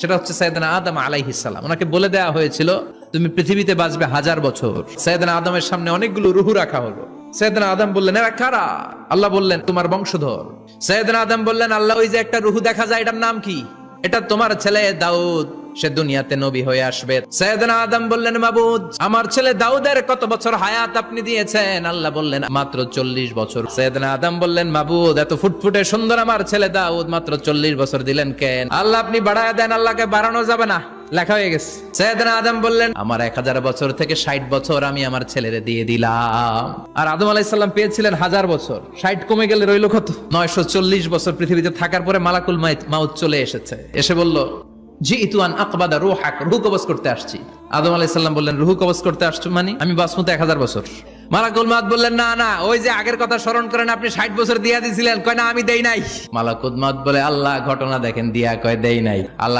সেটা হচ্ছে সৈয়দনা আদম আলাই ইসালাম ওনাকে বলে দেওয়া হয়েছিল, তুমি পৃথিবীতে বাঁচবে হাজার বছর। সৈয়দনা আদমের সামনে অনেকগুলো রুহু রাখা হলো। সৈয়দনা আদম বললেন, এরা কারা? আল্লাহ বললেন, তোমার বংশধর। সৈয়দনা আদম বললেন, আল্লাহ, ওই যে একটা রুহু দেখা যায়, এটার নাম কি? এটা তোমার ছেলে দাউদ। সে দুনিয়াতে নবী হয়ে আসবে। সৈয়দনা আদম বললেন, মাবুদ, আমার ছেলে দাউদের কত বছর হায়াত আপনি দিয়েছেন? আল্লাহ বললেন, মাত্র চল্লিশ বছর। সৈয়দনা আদম বললেন, মাবুদ, এত ফুটফুটে সুন্দর আমার ছেলে দাউদ মাত্র চল্লিশ বছর দিলেন কেন? আল্লাহ আপনি বাড়ায় দেন, আল্লাহকে বাড়ানো যাবে না। লেখা হয়ে গেছে। সৈয়দনা আদম বললেন, আমার এক হাজার বছর থেকে ষাট বছর আমি আমার ছেলেরে দিয়ে দিলাম। আর আদম আলাইসাল্লাম পেয়েছিলেন হাজার বছর। ষাট কমে গেলে রইল কত? নয়শো চল্লিশ বছর পৃথিবীতে থাকার পরে মালাকুল মাউত চলে এসেছে। এসে বলল জি ইতুয়ান আকবাদা রুহ হাক রুহ কবজ করতে আসছি। আদম আলাইসাল্লাম বললেন, রুহু কবজ করতে আসছো মানে? আমি বাসমত এক হাজার বছর। মালাকুল মাত বললেন, না না, ওই যে আগের কথা স্মরণ করেন, আপনি ষাট বছর দিয়া দিছিলেন। কয়, না, আমি দেই নাই। মালাকুল মাত বলে, আল্লাহ ঘটনা দেখেন, দিয়া কয়, দেই নাই। আল্লাহ